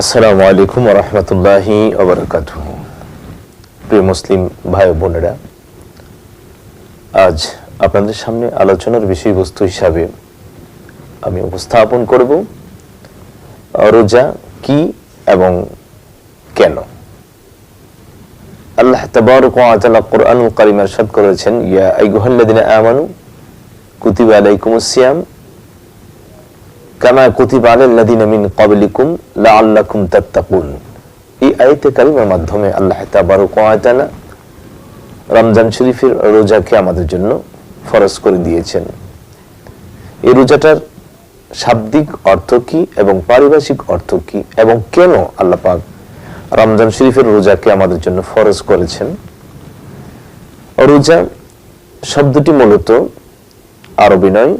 আসসালামু আলাইকুম রহমতুল্লাহি প্রিয় মুসলিম ভাই বোনেরা, আজ আপনাদের সামনে আলোচনার বিষয়বস্তু হিসাবে আমি উপস্থাপন করব, রোজা কি এবং কেন? আল্লাহ তবরকালিমার সাদ করেছেন, ইয়া আইগুহাল্লাদিন আমানু কুতিবা আলাইকুম সিয়াম কামা কুতিবা আলাল্লাযিনা মিন ক্বাবলিকুম লাআল্লাকুম তাত্তাকুন। এই আয়াতে কারিমার মাধ্যমে আল্লাহ তাবারক ওয়া তাআলা রমজান শরীফের রোজাকে আমাদের জন্য ফরজ করে দিয়েছেন। এই রোজাটার শাব্দিক অর্থ কি এবং পারিভাষিক অর্থ কি এবং কেন আল্লাহ পাক রমজান শরীফের রোজাকে আমাদের জন্য ফরজ করেছেন? রোজা শব্দটি মূলত আরবি নয়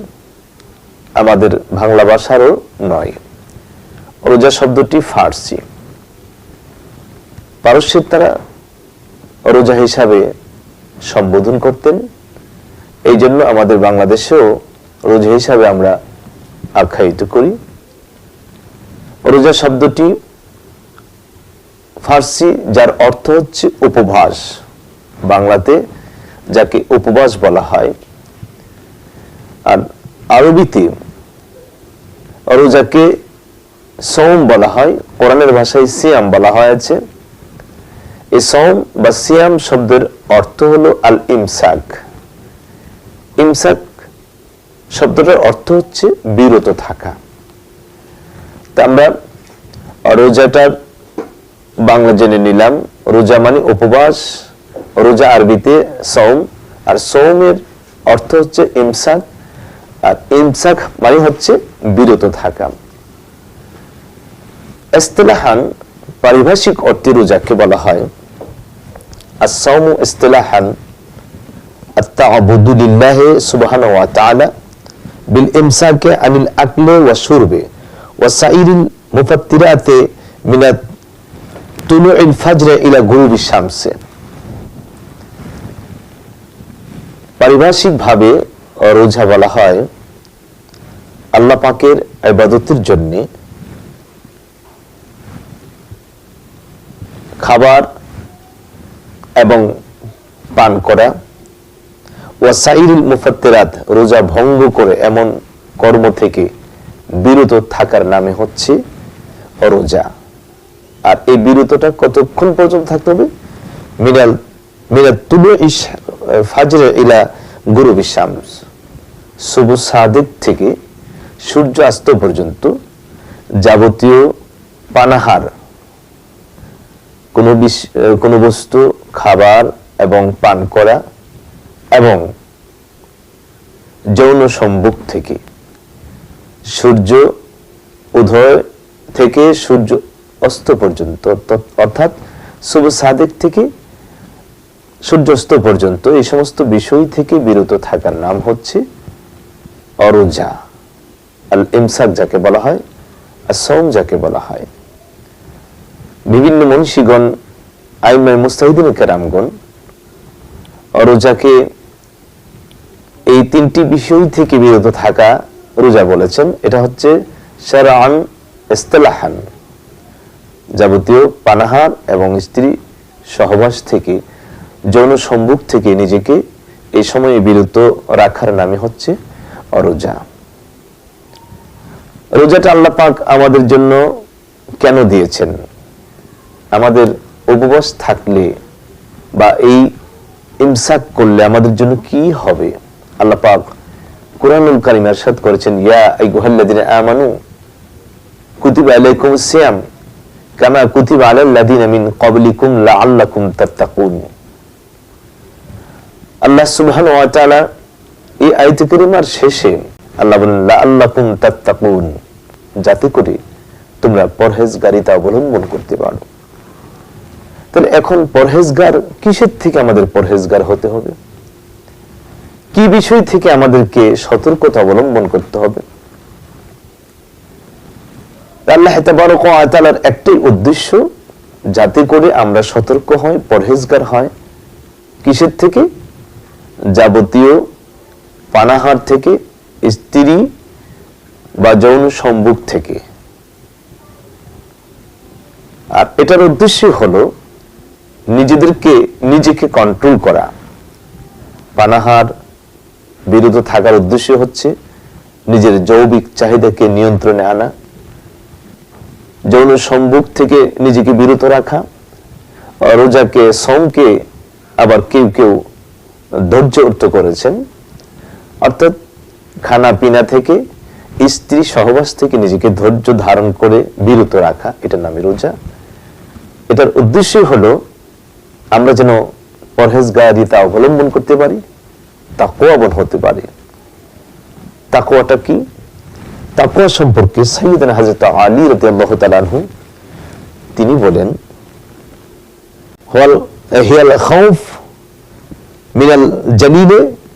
আমাদের বাংলা ভাষারও নয়। রোজা শব্দটি ফার্সি। পারস্যের তারা রোজা হিসাবে সম্বোধন করতেন। এই জন্য আমাদের বাংলাদেশেও রোজা হিসাবে আমরা আখ্যায়িত করি। রোজা শব্দটি ফার্সি, যার অর্থ হচ্ছে উপবাস বাংলাতে যাকে উপবাস বলা হয় আরবিতে রোজাকে সৌম বলা হয়, কোরআনের ভাষায় সিয়াম বলা হয়েছে। এই সৌম বা সিয়াম শব্দের অর্থ হলো আল ইমসাক ইমসাক শব্দটার অর্থ হচ্ছে বিরত থাকা। তা আমরা রোজাটার বাংলা জেনে নিলাম, রোজা মানে উপবাস, রোজা আরবিতে সৌম আর সৌমের অর্থ হচ্ছে ইমসাক। আর ইমসাক মানে হচ্ছে বিরত থাকা। ইস্তেলাহান পারিভাষিক অর্থে রোজাকে বলা হয়। আসাউম ইস্তেলাহান আত্মাবুদুলিল্লাহ সুবহান ওয়া তাআলা বিল ইমসাকে আনিল আকলে ওয়া শুরবে, ওয়া সাইরিল মুফাত্তিরাতে মিনাত তুলুইল ফাজরে ইলা গুরুবি শামসে। পারিভাষিকভাবে রোজা বলা হয়, আল্লাহ পাকের ইবাদতের জন্য খাবার এবং পান করা ওয়াসাইরুল মুফাত্তিরাত, রোজা ভঙ্গ করে এমন কর্ম থেকে বিরত থাকার নামে হচ্ছে রোজা। আর এই বিরতটা কতক্ষণ পর্যন্ত থাকতে হবে? মিনাল মিনাল তুলু ইস ফাজরে ইলা গুরু বিশ্বামস সবুজ সাদেক থেকে সূর্য অস্ত পর্যন্ত যাবতীয় পানাহার, কোনো কোনো বস্তু, খাবার এবং পান করা এবং যৌন সম্মুখ থেকে। সূর্য উদয় থেকে সূর্য অস্ত পর্যন্ত অর্থাৎ শুভ সাদেক থেকে সূর্যাস্ত পর্যন্ত এই সমস্ত বিষয় থেকে বিরত থাকার নাম হচ্ছে অরোজা আল ইমসাক যাকে বলা হয় আর সৌম যাকে বলা হয়। বিভিন্ন মনীষীগণ আইমাই মুস্তাহিদিন কেরামগণ রোজাকে এই তিনটি বিষয় থেকে বিরত থাকা রোজা বলেছেন। এটা হচ্ছে সেরান ইস্তেলাহান, যাবতীয় পানাহার এবং স্ত্রী সহবাস থেকে, যৌন সম্মুখ থেকে নিজেকে এই সময়ে বিরত রাখার নামে হচ্ছে রোজা। রোজাটা আল্লাহ পাক আমাদের জন্য কেন দিয়েছেন? আমাদের উপবাস থাকলে বা এই ইমসাক করলে আমাদের জন্য কি হবে? আল্লাহ পাক কোরআনুল কারিম এরশাদ করেছেন, ইয়া আইগুহাল্লাযিনা আমানু কুতিবা আলাইকুমুস সিয়াম কামা কুতিবা আলাল্লাযিনা মিন ক্বাবলিকুম লাআল্লাকুম তাত্তাকুন। আল্লাহ সুবহানাহু ওয়া তাআলা আয়াতে কারিমার শেষে আল্লাহ লাআল্লাকুম তাত্তাকুন। যাতে করে তোমরা পরহেজগারিতা অবলম্বন করতে পারো। তাহলে এখন পরহেজগার কিসের থেকে আমাদের পরহেজগার হতে হবে? কি বিষয় থেকে আমাদেরকে সতর্কতা অবলম্বন করতে হবে? আল্লাহ তালার একটাই উদ্দেশ্য, যাতে করে আমরা সতর্ক হয় পরহেজগার হয় কিসের থেকে? যাবতীয় পানাহার থেকে, স্ত্রী বা যৌন সম্মুখ থেকে। আর এটার উদ্দেশ্য হলো নিজেদেরকে নিজেকে কন্ট্রোল করা। পানাহার বিরত থাকার উদ্দেশ্য হচ্ছে নিজের যৌবিক চাহিদাকে নিয়ন্ত্রণে আনা, যৌন সম্ভোগ থেকে নিজেকে বিরত রাখা, রোজাকে সোমকে আবার কেউ কেউ ধৈর্যর্ত করেছেন। অর্থাৎ খানা পিনা থেকে স্ত্রী সহবাস থেকে নিজেকে ধৈর্য ধারণ করে বিরত রাখা এটার নামে রোজা। এটার উদ্দেশ্য হলো আমরা যেন পরহেজগারিতা অবলম্বন করতে পারি তাকোয়াবন হতে পারে। তাকোয়াটা কি? তাকোয়া সম্পর্কে সাইয়িদান হযরত আলী তাআলা আনহু, তিনি বলেন ওয়াল হিয়াল খাউফ মিনাল জালিলে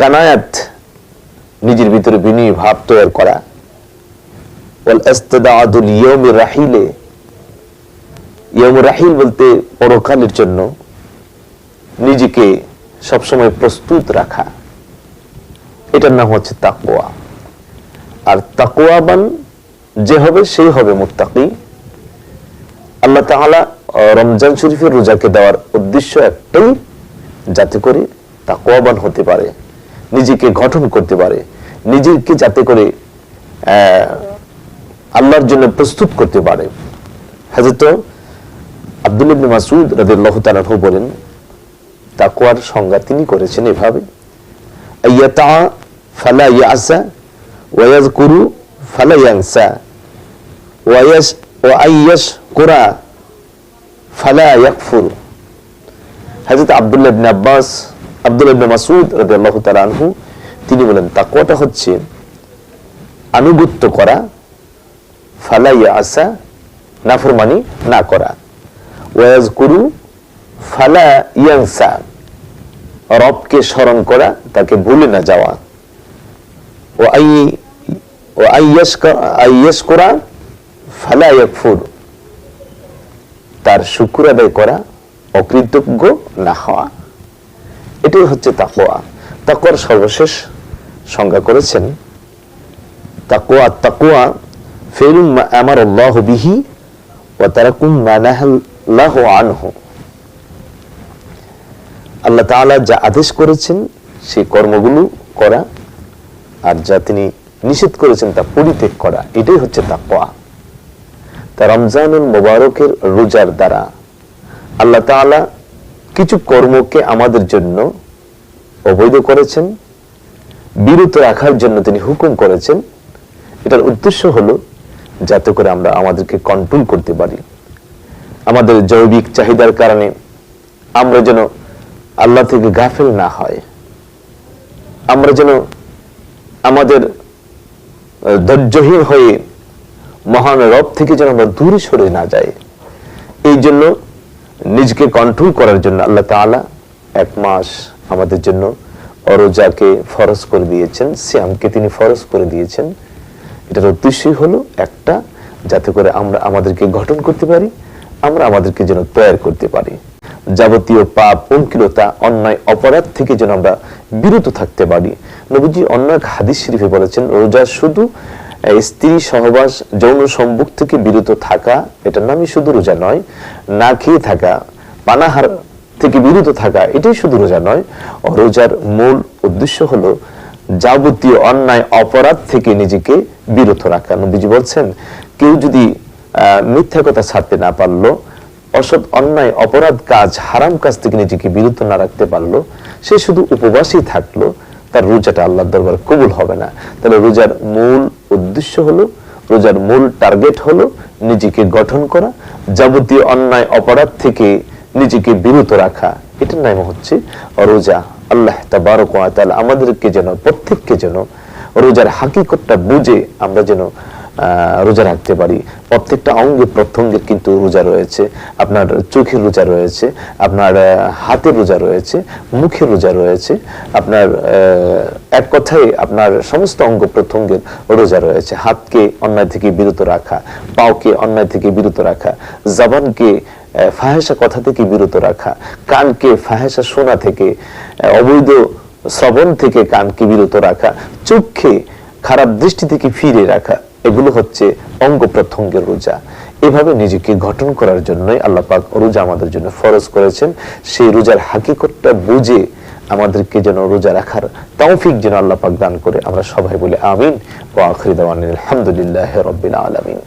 কানায়াত নিজের ভিতরে বিনয়ী ভাব তৈরি করা। রাহিলে। ইয়াউম রাহিল বলতে পরকালের জন্য নিজেকে সবসময় প্রস্তুত রাখা। এটার নাম হচ্ছে তাকুয়া আর তাকুয়াবান যে হবে সেই হবে মুত্তাকি। আল্লাহ তাআলা রমজান শরীফের রোজাকে দেওয়ার উদ্দেশ্য একটাই, যাতে করে তাকুয়াবান হতে পারে। নিজেকে গঠন করতে পারে। নিজেকে যাতে করে আল্লাহর জন্য প্রস্তুত করতে পারে। হাজরত আব্দুল ইবনে মাসুদ রাদিয়াল্লাহু তাআলা বলেন, তাকওয়ার সংজ্ঞা তিনি করেছেন এভাবে। আইয়াতা ফালা ইয়াসা ওয়া ইয়াযকুরু ফালা ইয়ানসা ওয়া ইয়াস ওয়া আইয়াশ কুরা ফালা ইয়াকফুর। হযরত আব্দুল্লাহ ইবনে আব্বাস তাআলা আনহু, তিনি বলেন হচ্ছে আনুগত্য করা, ফালা ইয়াসা নাফরমানি না করা। ওয়াজকুরু ফালা ইয়াংসা রবকে স্মরণ করা, তাকে ভুলে না যাওয়া। ও আই, ও আইয়াস করা ফালা ইয়াকফুর, তার শুকুর আদায় করা অকৃতজ্ঞ না হওয়া। এটাই হচ্ছে তাকোয়া তাকওয়ার সর্বশেষ সংজ্ঞা করেছেন তাকোয়া তাকোয়া ফেরুম আমার আল্লাহ বিহি ও তারাকুম মানাহাল লাহ আনহু। আল্লাহ তাআলা যা আদেশ করেছেন, সেই কর্মগুলো করা আর যা তিনি নিষেধ করেছেন, তা পরিত্যাগ করা, এটাই হচ্ছে তাকোয়া তা রমজানুল মোবারকের রোজার দ্বারা আল্লাহ তাআলা কিছু কর্মকে আমাদের জন্য অবৈধ করেছেন, বিরত রাখার জন্য তিনি হুকুম করেছেন। এটার উদ্দেশ্য হলো যাতে করে আমরা আমাদেরকে কন্ট্রোল করতে পারি। আমাদের জৈবিক চাহিদার কারণে আমরা যেন আল্লাহ থেকে গাফেল না হয়। আমরা যেন আমাদের ধৈর্যহীন হয়ে মহান রব থেকে যেন আমরা দূরে সরে না যাই। এই জন্য নিজকে কন্ট্রোল করার জন্য আল্লাহ তাআলা এক মাস আমাদের জন্য অরোজাকে ফরজ করে দিয়েছেন শ্যামকে তিনি ফরজ করে দিয়েছেন। এটার উদ্দেশ্যই হলো একটা, যাতে করে আমরা আমাদেরকে গঠন করতে পারি, আমরা আমাদেরকে যেন তৈরি করতে পারি। যাবতীয় পাপ, অঙ্কিলতা, অন্যায়, অপরাধ থেকে যেন আমরা বিরত থাকতে পারি। নবীজি অন্য এক হাদিস শরীফে বলেছেন, রোজা শুধু স্ত্রী সহবাস যৌন সম্মুখ থেকে বিরত থাকা, এটার নামই শুধু রোজা নয়, না খেয়ে থাকা, পানাহার থেকে বিরত থাকা, এটাই শুধু রোজা নয়। রোজার মূল উদ্দেশ্য হলো যাবতীয় অন্যায়, অপরাধ থেকে নিজেকে বিরত রাখা। নবীজি বলছেন, কেউ যদি মিথ্যা কথা ছাড়তে না পারল, অসৎ অন্যায়, অপরাধ কাজ, হারাম কাজ থেকে নিজেকে বিরত না রাখতে পারল, সে শুধু উপবাসই থাকল তার রোজাটা আল্লাহর দরবার কবুল হবে না। তাহলে রোজার মূল উদ্দেশ্য হলো, রোজার মূল টার্গেট হলো নিজেকে গঠন করা, যাবতীয় অন্যায় অপরাধ থেকে নিজেকে বিরত রাখা। এটার নাম হচ্ছে রোজা। আল্লাহ তাবারক আমাদেরকে যেন, প্রত্যেককে যেন রোজার হাকিকতটা বুঝে আমরা যেন রোজা রাখতে পারি। প্রত্যেকটা অঙ্গে প্রত্যঙ্গের কিন্তু রোজা রয়েছে। আপনার চোখের রোজা রয়েছে, আপনার হাতের রোজা রয়েছে মুখের রোজা রয়েছে, আপনার এক কথায় আপনার সমস্ত অঙ্গ প্রত্যঙ্গের রোজা রয়েছে। হাতকে অন্যায় থেকে বিরত রাখা, পাওকে অন্যায় থেকে বিরত রাখা, জবানকে ফাহেসা কথা থেকে বিরত রাখা, কানকে ফাহেসা শোনা থেকে অবৈধ শ্রবণ থেকে কানকে বিরত রাখা, চোখকে খারাপ দৃষ্টি থেকে ফিরে রাখা এগুলো হচ্ছে অঙ্গ প্রত্যঙ্গের রোজা। এভাবে নিজেকে গঠন করার জন্যই আল্লাহ পাক রোজা আমাদের জন্য ফরজ করেছেন। সেই রোজার হাকিকতটা বুঝে আমাদেরকে যেন রোজা রাখার তৌফিক যেন আল্লাহ পাক দান করে আমরা সবাই বলে আমিন। ও আখরি আলহামদুলিল্লাহ রবিন আলামিন।